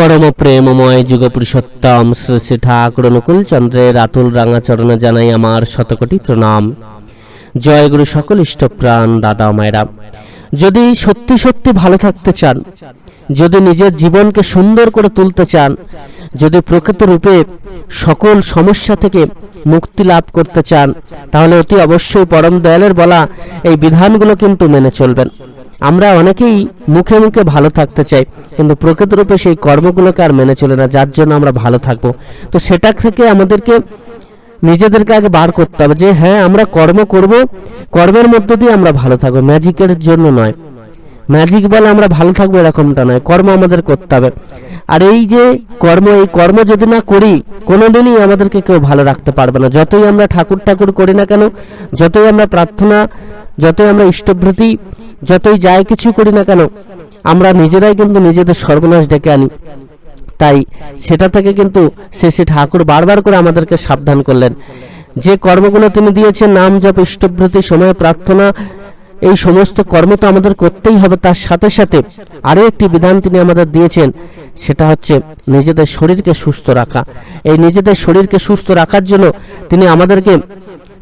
পরম প্রেমময় যুগপুরুষোত্তম শ্রী শ্রী ঠাকুর অনুকূল চন্দ্রের আতুল রাঙা চরণে জানাই আমার শতকোটি প্রণাম। জয় গুরু সকল ইষ্টপ্রাণ দাদা মায়েরা। যদি সত্যি সত্যি ভালো থাকতে চান, যদি নিজের জীবনকে সুন্দর করে তুলতে চান, যদি প্রকৃত রূপে সকল সমস্যা থেকে মুক্তি লাভ করতে চান, তাহলে অতি অবশ্যই পরম দয়ালের বলা এই বিধানগুলো কিন্তু মেনে চলবেন। আমরা অনেকেই মুখে মুখে ভালো থাকতে চাই, কিন্তু প্রকৃত রূপে সেই কর্মগুলোকে আর মেনে চলে না, যার জন্য আমরা ভালো থাকব। তো সেটা থেকে আমাদেরকে নিজেদেরকে আগে বার করতে হবে যে হ্যাঁ আমরা কর্ম করব, কর্মের মধ্য দিয়ে আমরা ভালো থাকব, ম্যাজিকের জন্য নয়। ম্যাজিক বলে আমরা ভালো থাকব এরকমটা নয়, কর্ম আমাদের করতে হবে। আর এই যে কর্ম, এই কর্ম যদি না করি, কোনোদিনই আমাদেরকে কেউ ভালো রাখতে পারবে না। যতই আমরা ঠাকুর ঠাকুর করি না কেন, যতই আমরা প্রার্থনা, যতই আমরা ইষ্টভৃতি যতই যাই কিছু করি না কেন, আমরা নিজেরাই কিন্তু নিজেদের সর্বনাশ ডেকে আনি। তাই সেটা থেকে কিন্তু শেষে ঠাকুর বারবার করে আমাদেরকে সাবধান করলেন। যে কর্মগুলো তিনি দিয়েছেন, নাম জপ ইষ্টভৃতি সময় প্রার্থনা, এই সমস্ত কর্ম তো আমাদের করতেই হবে। তার সাথে সাথে আরও একটি বিধান তিনি আমাদের দিয়েছেন, সেটা হচ্ছে নিজেদের শরীরকে সুস্থ রাখা। এই নিজেদের শরীরকে সুস্থ রাখার জন্য তিনি আমাদেরকে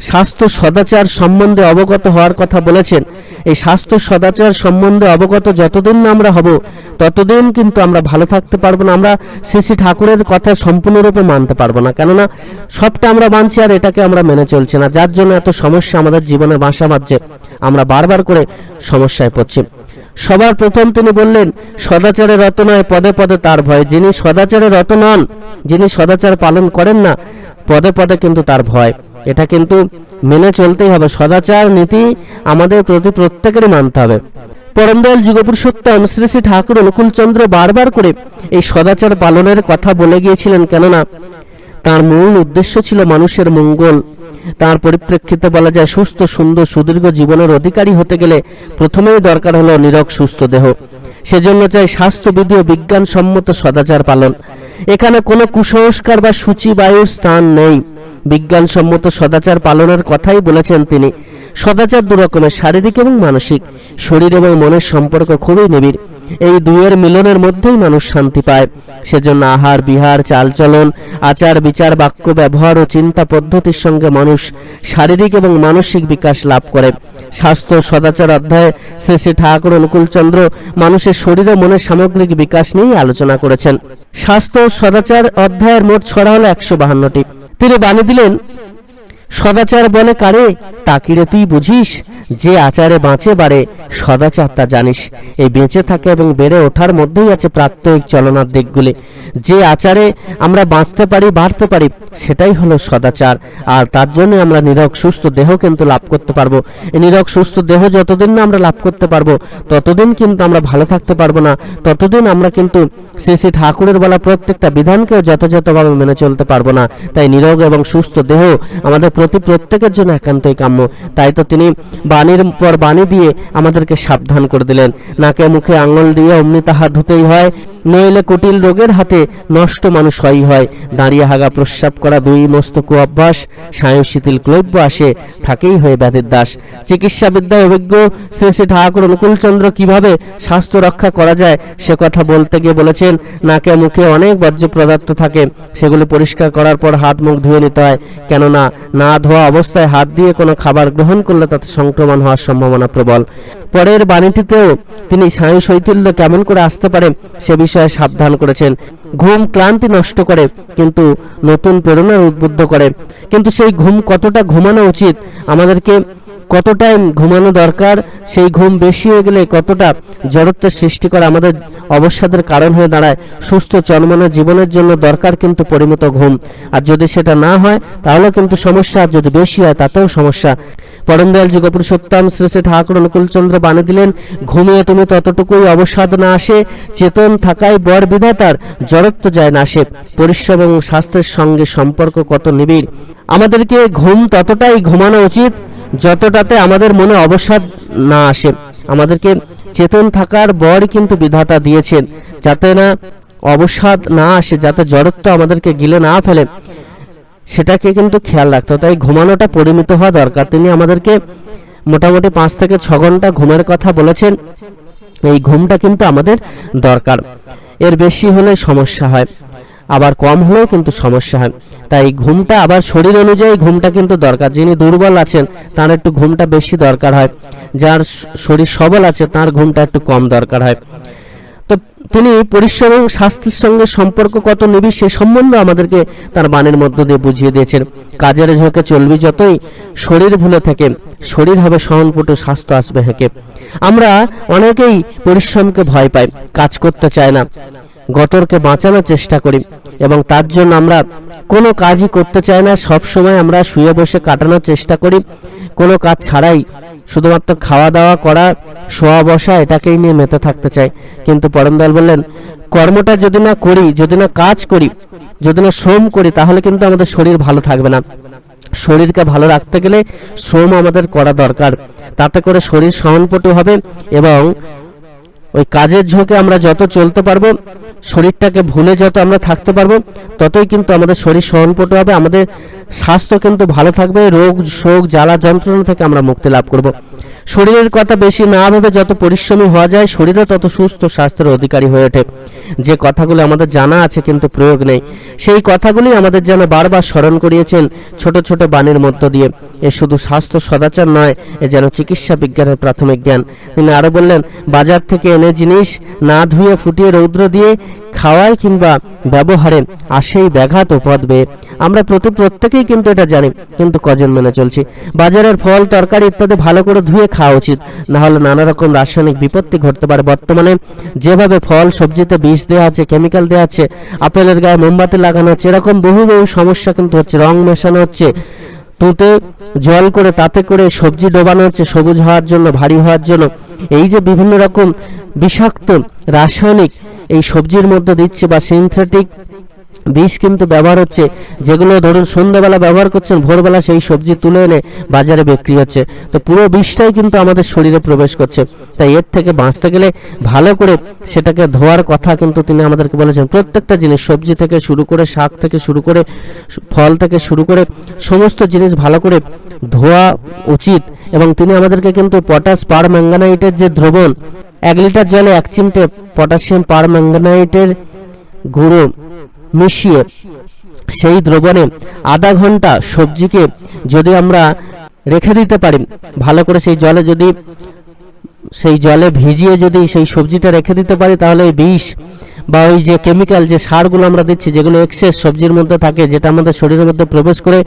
স্বাস্থ্য সদাচার সম্বন্ধে অবগত হওয়ার কথা বলেছেন। এই স্বাস্থ্য সদাচার সম্বন্ধে অবগত যতদিন না আমরা হব, ততদিন কিন্তু আমরা ভালো থাকতে পারব না। আমরা শ্রী শ্রী ঠাকুরের কথা সম্পূর্ণরূপে মানতে পারব না। কেননা সবটা আমরা মানছি আর এটাকে আমরা মেনে চলছি না। যার জন্য এত সমস্যা আমাদের জীবনে বাসা বাঁধছে। আমরা বারবার করে সমস্যায় পড়ছি। সবার প্রথম তিনি বললেন, সদাচারে রত নয়, পদে পদে তার ভয়। যিনি সদাচারে রত নন, যিনি সদাচার পালন করেন না, পদে পদে কিন্তু তার ভয়। এটা কিন্তু মেনে চলতেই হবে। সদাচার নীতি আমাদের প্রতি প্রত্যেকেরই মানতে হবে। পরমদয়াল যুগপুরুষোত্তম শ্রী শ্রী ঠাকুর অনুকূলচন্দ্র বারবার করে এই সদাচার পালনের কথা বলে গিয়েছিলেন, কেননা তার মূল উদ্দেশ্য ছিল মানুষের মঙ্গল। তার পরিপ্রেক্ষিতে বলা যায়, সুস্থ, সুন্দর, সুদীর্ঘ জীবনের অধিকারী হতে গেলে প্রথমেই দরকার হলো নিরক সুস্থ দেহ। সেজন্য চাই স্বাস্থ্যবিধি ও বিজ্ঞানসম্মত সদাচার পালন। এখানে কোনো কুসংস্কার বা সূচি বায়ুর স্থান নেই। বিজ্ঞানসম্মত সদাচার পালনের কথাই বলেছেন তিনি। সদাচার দু রকমের শারীরিক এবং মানসিক। শরীর এবং মনের সম্পর্ক খুবই নিবিড়। এই দুয়ের মিলনের মধ্যেই মানুষ শান্তি পায়। সেজন্য আহার, বিহার, চালচলন, আচার, বিচার, বাক্য, ব্যবহার ও চিন্তা পদ্ধতির সঙ্গে মানুষ শারীরিক এবং মানসিক বিকাশ লাভ করে। স্বাস্থ্য, সদাচার অধ্যায়ে শ্রী শ্রী ঠাকুর অনুকূলচন্দ্র মানুষের শরীর ও মনের সামগ্রিক বিকাশ নিয়েই আলোচনা করেছেন। স্বাস্থ্য সদাচার অধ্যায়ের মোট ছড়া হলো একশো বাহান্নটি। তিনি বানিয়ে দিলেন, সদাচার বলে কারে? তাকিরে তুই বুঝিস? যে আচারে বাঁচে বাড়ে, সদাচার তা জানিস। এই বেঁচে থাকে এবং বেড়ে ওঠার মধ্যেই আছে প্রাত্যহিক চলনার দিকগুলি। যে আচারে আমরা বাঁচতে পারি, বাড়তে পারি, সেটাই হলো সদাচার। আর তার জন্য আমরা নিরক সুস্থ দেহ কিন্তু লাভ করতে পারব। এই নিরক সুস্থ দেহ যতদিন না আমরা লাভ করতে পারব, ততদিন কিন্তু আমরা ভালো থাকতে পারব না। ততদিন আমরা কিন্তু শ্রী শ্রী ঠাকুরের বলা প্রত্যেকটা বিধানকেও যথাযথভাবে মেনে চলতে পারব না। তাই নিরোগ এবং সুস্থ দেহ আমাদের প্রতি প্রত্যেকের জন্য একান্তই কাম্য। তাই তো তিনি বাণীর পর বাণী দিয়ে আমাদেরকে সাবধান করে দিলেন। নাকে মুখে আঙুল দিয়ে অমনি তাহা ধুতেই হয়। নইলে কুটিল রোগের হাতে নষ্ট মানুষ হয়ই হয়। দাঁড়িয়ে হাগা প্রস্রাব করা দুই মস্ত কুঅভ্যাস স্নায়ু শিথিল ক্লব্য আসে, থাকেই হয়ে ব্যাধির দাস। চিকিৎসা বিদ্যায় অভিজ্ঞ শ্রী শ্রী ঠাকুর অনুকূলচন্দ্র কীভাবে স্বাস্থ্য রক্ষা করা যায়, সে কথা বলতে গিয়ে বলেছেন, নাকে মুখে অনেক বর্জ্য পদার্থ থাকে, সেগুলো পরিষ্কার করার পর হাত মুখ ধুয়ে নিতে হয়। কেননা, না ধোয়া অবস্থায় হাত দিয়ে কোনো খাবার গ্রহণ করলে তাতে সংক্রমণ হওয়ার সম্ভাবনা প্রবল। পরের বাণীটিতেও তিনি স্নায়ু শৈথিল্য কেমন করে আসতে পারে, সে বিষয়ে সাবধান করেছেন। ঘুম ক্লান্তি নষ্ট করে, কিন্তু নতুন প্রেরণার উদ্বুদ্ধ করে। কিন্তু সেই ঘুম কতটা ঘুমানো উচিত? আমাদেরকে কত টাইম ঘুমানো দরকার? সেই ঘুম বেশি হয়ে গেলে কতটা জড়ত্বের সৃষ্টি করে আমাদের অবসাদের কারণ হয়ে দাঁড়ায়। সুস্থ চলমানো জীবনের জন্য দরকার কিন্তু পরিমিত ঘুম। আর যদি সেটা না হয় তাহলে কিন্তু সমস্যা। আর যদি বেশি হয়, তাতেও সমস্যা। পরম দয়াল যুগপুরুষোত্তম শ্রী শ্রী ঠাকুর অনুকূলচন্দ্র বানিয়ে দিলেন ঘুমিয়ে তুমি ততটুকুই অবসাদ না আসে, চেতন থাকায় বর বিধাতার জড়ত্ব যায় না আসে। পরিশ্রম এবং স্বাস্থ্যের সঙ্গে সম্পর্ক কত নিবিড়। আমাদেরকে ঘুম ততটাই ঘুমানো উচিত, যতটাতে আমাদের মনে অবসাদ না আসে। আমাদেরকে চেতন থাকার বর কিন্তু বিধাতা দিয়েছেন, যাতে না অবসাদ না আসে, যাতে জড়ত্ব আমাদেরকে গিলে না ফেলে। সেটাকে কিন্তু খেয়াল রাখতে হবে। তাই ঘুমানোটা পরিমিত হওয়া দরকার। তিনি আমাদেরকে মোটামুটি পাঁচ থেকে ছ ঘণ্টা ঘুমের কথা বলেছেন। এই ঘুমটা কিন্তু আমাদের দরকার। এর বেশি হলে সমস্যা হয়। আবার কম হলেও কিন্তু সমস্যা হয়। তাই ঘুমটা আবার শরীর অনুযায়ী ঘুমটা কিন্তু দরকার। যিনি দুর্বল আছেন, তার একটু ঘুমটা বেশি দরকার হয়। যার শরীর সবল আছে, তার ঘুমটা একটু কম দরকার হয়। তো তিনি পরিশ্রম এবং স্বাস্থ্যের সঙ্গে সম্পর্ক কত নিবি সে সম্বন্ধে আমাদেরকে তার বাণীর মধ্য দিয়ে বুঝিয়ে দিয়েছেন। কাজের ঝোঁকে চলবি যতই, শরীর ভুলে থাকে, শরীর হবে সহনপটু স্বাস্থ্য আসবে হেঁকে। আমরা অনেকেই পরিশ্রমকে ভয় পাই, কাজ করতে চায় না, গতরকে বাঁচানোর চেষ্টা করি এবং তার জন্য আমরা কোনো কাজই করতে চাই না সব সময় আমরা শুয়ে বসে কাটানোর চেষ্টা করি, কোনো কাজ ছাড়াই শুধুমাত্র খাওয়া দাওয়া করা শোয়া বসা এটাকেই নিয়ে মেতে থাকতে চাই কিন্তু পরমদয়াল বললেন, কর্মটা যদি না করি, যদি না কাজ করি, যদি না শ্রম করি, তাহলে কিন্তু আমাদের শরীর ভালো থাকবে না। শরীরকে ভালো রাখতে গেলে শ্রম আমাদের করা দরকার। তাতে করে শরীর সহনপটু হবে এবং ওই কাজের ঝোঁকে আমরা যত চলতে পারব, শরীরটাকে ভুলে যত আমরা থাকতে পারব, ততই কিন্তু আমাদের শরীর সহনপটু হবে, আমাদের স্বাস্থ্য কিন্তু ভালো থাকবে, রোগ, শোক, জ্বালা, যন্ত্রণা থেকে আমরা মুক্তি লাভ করব। শরীরের কথা বেশি না ভেবে যত পরিশ্রমী হওয়া যায়, শরীরও তত সুস্থ স্বাস্থ্যের অধিকারী হয়ে ওঠে। যে কথাগুলো আমাদের জানা আছে কিন্তু প্রয়োগ নেই। সেই কথাগুলি আমাদের যেন বারবার স্মরণ করিয়েছেন ছোট ছোট বাণীর মধ্য দিয়ে। এ শুধু স্বাস্থ্য সদাচার নয়, এ যেন চিকিৎসা বিজ্ঞানের প্রাথমিক জ্ঞান। তিনি আরও বললেন, বাজার থেকে এনে জিনিস না ধুয়ে ফুটিয়ে রৌদ্র দিয়ে খাওয়ায় কিংবা ব্যবহারে আসেই ব্যাঘাত উপদ্বে। আমরা প্রতি প্রত্যেকেই কিন্তু এটা জানি, কিন্তু কজন মেনে চলছি? বাজারের ফল, তরকারি ইত্যাদি ভালো করে ধুয়ে খাওয়া উচিত। না হলে নানা রকম রাসায়নিক বিপত্তি ঘটতে পারে। বর্তমানে যেভাবে ফল, সবজিতে বিষ দেওয়া আছে কেমিক্যাল দেওয়া আছে, আপেলের গায়ে মোমবাতি লাগানো হচ্ছে এরকম বহু বহু সমস্যা কিন্তু হচ্ছে। রং মেশানো হচ্ছে। তুঁতে জল করে, তাতে করে সবজি ডোবানো হচ্ছে, সবুজ হওয়ার জন্য, ভারী হওয়ার জন্য। এই যে বিভিন্ন রকম বিষাক্ত, রাসায়নিক এই সবজির মধ্যে দিচ্ছে বা সিনথেটিক বিষ কিন্তু ব্যবহার হচ্ছে, যেগুলো ধরুন সন্ধ্যাবেলা ব্যবহার করছেন, ভোরবেলা সেই সবজি তুলে এনে বাজারে বিক্রি হচ্ছে। তো পুরো বিষটাই কিন্তু আমাদের শরীরে প্রবেশ করছে। তাই এর থেকে বাঁচতে গেলে ভালো করে সেটাকে ধোয়ার কথা কিন্তু তিনি আমাদেরকে বলেছেন। প্রত্যেকটা জিনিস, সবজি থেকে শুরু করে শাক থেকে শুরু করে, ফল থেকে শুরু করে সমস্ত জিনিস ভালো করে ধোয়া উচিত। এবং তিনি আমাদেরকে কিন্তু পটাশ পার ম্যাঙ্গানাইটের যে দ্রবণ, এক লিটার জলে এক চিমটে পটাশিয়াম পার ম্যাঙ্গানাইটের গুঁড়ো মিশিয়ে সেই দ্রবণে আধা ঘণ্টা সবজিকে যদি আমরা রেখে দিতে পারি, ভালো করে সেই জলে যদি, সেই জলে ভিজিয়ে যদি সেই সবজিটা রেখে দিতে পারি, তাহলে ওই বিষ বা ওই যে কেমিক্যাল যে সারগুলো আমরা দিচ্ছি, যেগুলো এক্সেস সবজির মধ্যে থাকে, যেটা আমাদের শরীরের মধ্যে প্রবেশ করে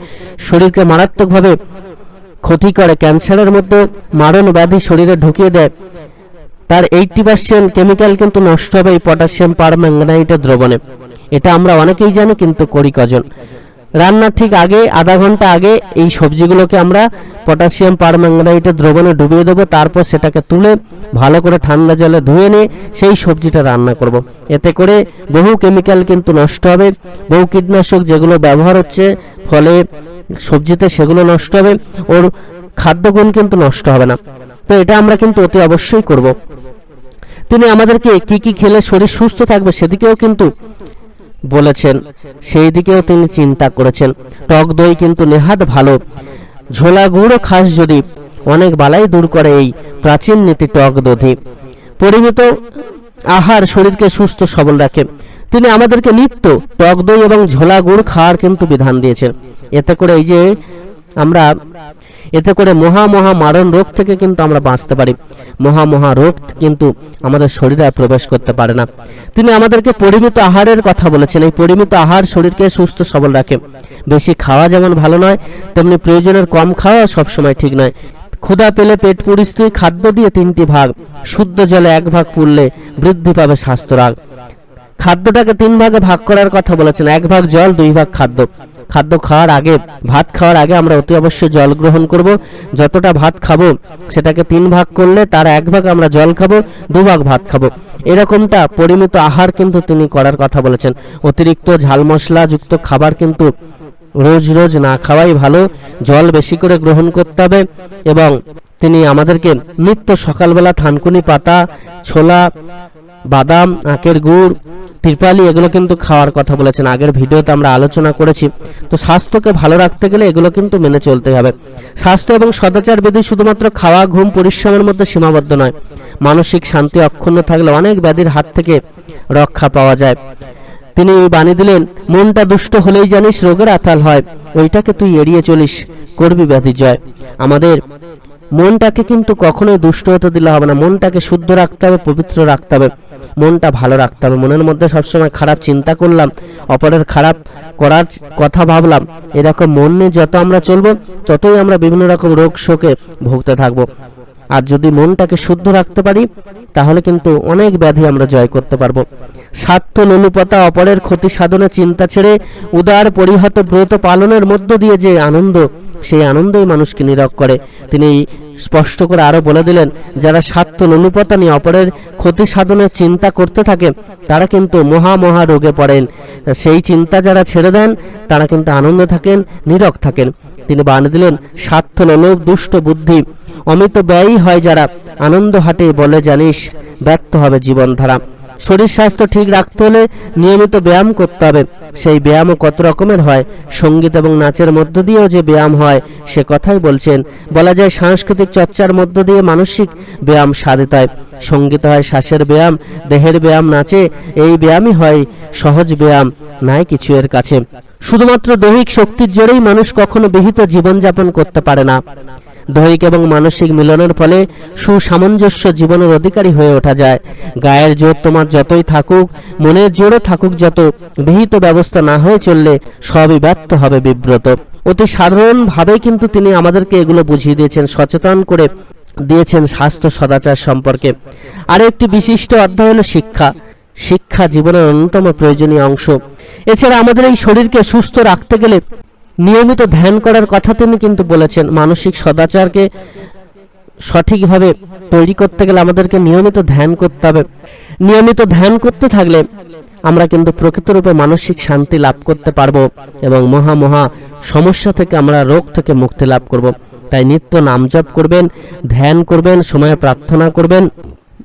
শরীরকে মারাত্মকভাবে ক্ষতি করে, ক্যান্সারের মধ্যে মারণ ব্যাধি শরীরে ঢুকিয়ে দেয়, তার এইটটি পার্সেন্ট কেমিক্যাল কিন্তু নষ্ট হবে এই পটাশিয়াম পারম্যাঙ্গানাইটের দ্রবণে। এটা আমরা অনেকেই জানি, কিন্তু করি কজন। রান্নার ঠিক আগে, আধা ঘণ্টা আগে এই সবজিগুলোকে আমরা পটাশিয়াম পারম্যাঙ্গানাইটের দ্রবণে ডুবিয়ে দেবো, তারপর সেটাকে তুলে ভালো করে ঠান্ডা জলে ধুয়ে নিয়ে সেই সবজিটা রান্না করব। এতে করে বহু কেমিক্যাল কিন্তু নষ্ট হবে, বহু কীটনাশক যেগুলো ব্যবহার হচ্ছে, ফলে সবজিতে সেগুলো নষ্ট হবে, ওর খাদ্যগুণ কিন্তু নষ্ট হবে না। তো এটা আমরা কিন্তু অতি অবশ্যই করব। তিনি আমাদেরকে কি কি খেলে শরীর সুস্থ থাকবে সেদিকেও কিন্তু বলেছেন। সেই দিকেও তিনি চিন্তা করেছেন। টক দই কিন্তু নেহাত ভালো। ঝোলা গুঁড়ো খাস যদি, অনেক বালাই দূর করে এই প্রাচীন নীতি টক দধি। পরিমিত আহার শরীরকে সুস্থ সবল রাখে। তিনি আমাদেরকে নিত্য টক দই এবং ঝোলা গুড় খাওয়ার কিন্তু বিধান দিয়েছেন। এতে করে এই যে আমরা এতে করে মহা মহা মারণ রোগ থেকে কিন্তু আমরা বাঁচতে পারি। মহা মহা রোগ কিন্তু আমাদের শরীরে প্রবেশ করতে পারে না। তিনি আমাদেরকে পরিমিত আহারের কথা বলেছেন। এই পরিমিত আহার শরীরকে সুস্থ সবল রাখে। বেশি খাওয়া যেমন ভালো নয়, তেমনি প্রয়োজনের কম খাওয়া সবসময় ঠিক নয়। ক্ষুধা পেলে পেট পরিস্থিতি খাদ্য দিয়ে তিনটি ভাগ, শুদ্ধ জলে এক ভাগ পুড়লে বৃদ্ধি পাবে স্বাস্থ্য রাগ। খাদ্যটাকে তিন ভাগে ভাগ করার কথা বলেছেন। এক ভাগ জল, দুই ভাগ খাদ্য। খাদ্য খাওয়ার আগে, ভাত খাওয়ার আগে আমরা অতি অবশ্যই জল গ্রহণ করব। যতটা ভাত খাব, সেটাকে তিন ভাগ করলে তার এক ভাগ আমরা জল খাব, দু ভাগ ভাত খাব। এরকমটা পরিমিত আহার কিন্তু তিনি করার কথা বলেছেন। অতিরিক্ত ঝাল মশলা যুক্ত খাবার কিন্তু রোজ রোজ না খাওয়াই ভালো। জল বেশি করে গ্রহণ করতে হবে এবং তিনি আমাদেরকে নিত্য সকালবেলা থানকুনি পাতা, ছোলা, বাদাম, আখের গুড় ত্রিপালি, এগুলো কিন্তু খাওয়ার কথা বলেছেন। আগের ভিডিওতে আমরা আলোচনা করেছি। তো স্বাস্থ্যকে ভালো রাখতে গেলে এগুলো কিন্তু মেনে চলতে হবে। স্বাস্থ্য এবং সদাচার বিধি শুধুমাত্র খাওয়া, ঘুম, পরিশ্রমের মধ্যে সীমাবদ্ধ নয়। মানসিক শান্তি অক্ষুণ্ণ থাকলে অনেক ব্যাধির হাত থেকে রক্ষা পাওয়া যায়। তিনি বাণী দিলেন, মনটা দুষ্ট হলেই জানিস রোগের আতাল হয়। ওইটাকে তুই এড়িয়ে চলিস। করবি ব্যাধি জয়। আমাদের মনটাকে কিন্তু কখনোই দুষ্ট হতে দিলে হবে না। মনটাকে শুদ্ধ রাখতে হবে, পবিত্র রাখতে হবে। মনটা ভালো রাখতে হবে। মনের মধ্যে সবসময় খারাপ চিন্তা করলাম, অপরের খারাপ করার কথা ভাবলাম। এরকম মন নিয়ে যত আমরা চলবো, ততই আমরা বিভিন্ন রকম রোগ শোকে ভুগতে থাকব। আর যদি মনটাকে শুদ্ধ রাখতে পারি, তাহলে কিন্তু অনেক ব্যাধি আমরা জয় করতে পারব। স্বার্থ লোলুপতা অপরের ক্ষতি সাধনে চিন্তা ছেড়ে উদার পরিহত ব্রত পালনের মধ্য দিয়ে যে আনন্দ, সেই আনন্দই মানুষকে নীরব করে। তিনি স্পষ্ট করে আরও বলে দিলেন, যারা স্বার্থ লোলুপতা নিয়ে অপরের ক্ষতি সাধনের চিন্তা করতে থাকে, তারা কিন্তু মহা মহা রোগে পড়েন। সেই চিন্তা যারা ছেড়ে দেন, তারা কিন্তু আনন্দে থাকেন, নীরব থাকেন। তিনি বান দিলেন, স্বার্থ লোভ দুষ্ট বুদ্ধি। অমিত ব্যয়ই হয় যারা আনন্দ হাটে বলে জানিস, ব্যর্থ হবে জীবনধারা। শরীর স্বাস্থ্য ঠিক রাখতে হলে নিয়মিত ব্যায়াম করতে হবে। সেই ব্যায়ামও কত রকমের হয়? সংগীত এবং নাচের মধ্য দিয়েও যে ব্যায়াম হয়, সে কথাই বলছেন। বলা যায়, সাংস্কৃতিক চর্চার মধ্য দিয়ে মানসিক ব্যায়াম সাধিত হয়। সংগীত হয় শ্বাসের ব্যায়াম, দেহের ব্যায়াম, নাচে এই ব্যায়ামই হয় সহজ ব্যায়াম, নাই কিছু এর কাছে। শুধুমাত্র দৈহিক শক্তির জোরেই মানুষ কখনো বিহিত জীবনযাপন করতে পারে না। দৈহিক এবং মানসিক মিলনের ফলে সুসামঞ্জস্য জীবনের অধিকারী হয়ে ওঠা যায়। গায়ের জোর তোমার যতই থাকুক, মনের জোরও থাকুক যত বিহিত ব্যবস্থা না হয়ে চললে সবই ব্যর্থ হবে বিব্রত। অতি সাধারণভাবেই কিন্তু তিনি আমাদেরকে এগুলো বুঝিয়ে দিয়েছেন, সচেতন করে দিয়েছেন স্বাস্থ্য সদাচার সম্পর্কে। আর একটি বিশিষ্ট অধ্যায় হলো শিক্ষা। শিক্ষা জীবনের অন্যতম প্রয়োজনীয় অংশ। এছাড়া আমাদের এই শরীরকে সুস্থ রাখতে গেলে নিয়মিত ধ্যান করার কথা তিনি কিন্তু বলেছেন। মানসিক সদাচারকে সঠিকভাবে তৈরি করতে গেলে আমাদেরকে নিয়মিত ধ্যান করতে হবে। নিয়মিত ধ্যান করতে থাকলে আমরা কিন্তু প্রকৃতরূপে মানসিক শান্তি লাভ করতে পারব এবং মহা মহা সমস্যা থেকে আমরা রোগ থেকে মুক্তি লাভ করব। তাই নিত্য নাম জপ করবেন, ধ্যান করবেন, সময়ে প্রার্থনা করবেন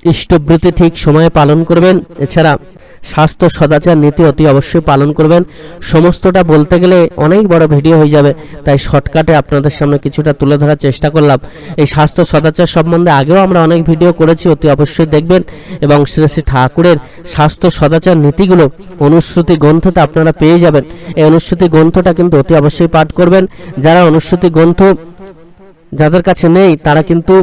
ইষ্টবৃত্তি ঠিক সময়ে পালন করবেন। এছাড়া স্বাস্থ্য সদাচার নীতি অতি অবশ্যই পালন করবেন। সমস্তটা বলতে গেলে অনেক বড় ভিডিও হয়ে যাবে, তাই শর্টকাটে আপনাদের সামনে কিছুটা তুলে ধরার চেষ্টা করলাম। এই স্বাস্থ্য সদাচার সম্বন্ধে আগেও আমরা অনেক ভিডিও করেছি, অতি অবশ্যই দেখবেন। এবং শ্রী শ্রী ঠাকুরের স্বাস্থ্য সদাচার নীতিগুলো অনুশ্রুতি গ্রন্থতে আপনারা পেয়ে যাবেন। এই অনুশ্রুতি গ্রন্থটা কিন্তু অতি অবশ্যই পাঠ করবেন। যারা অনুশ্রুতি গ্রন্থ যাদের কাছে নেই, তারা কিন্তু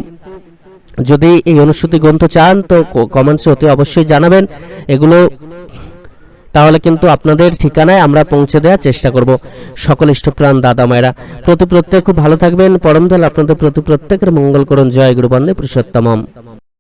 যদি এই অনুশ্রুতি গ্রন্থ চান, তো কমেন্টসে অতি অবশ্যই জানাবেন। এগুলো তাহলে কিন্তু আপনাদের ঠিকানায় আমরা পৌঁছে দেওয়ার চেষ্টা করব। সকল ইষ্টপ্রাণ দাদা মায়েরা, প্রতি প্রত্যেক খুব ভালো থাকবেন। পরমদল আপনাদের প্রতি প্রত্যেকের মঙ্গল জয় গুরুবন্দে পুরুষোত্তম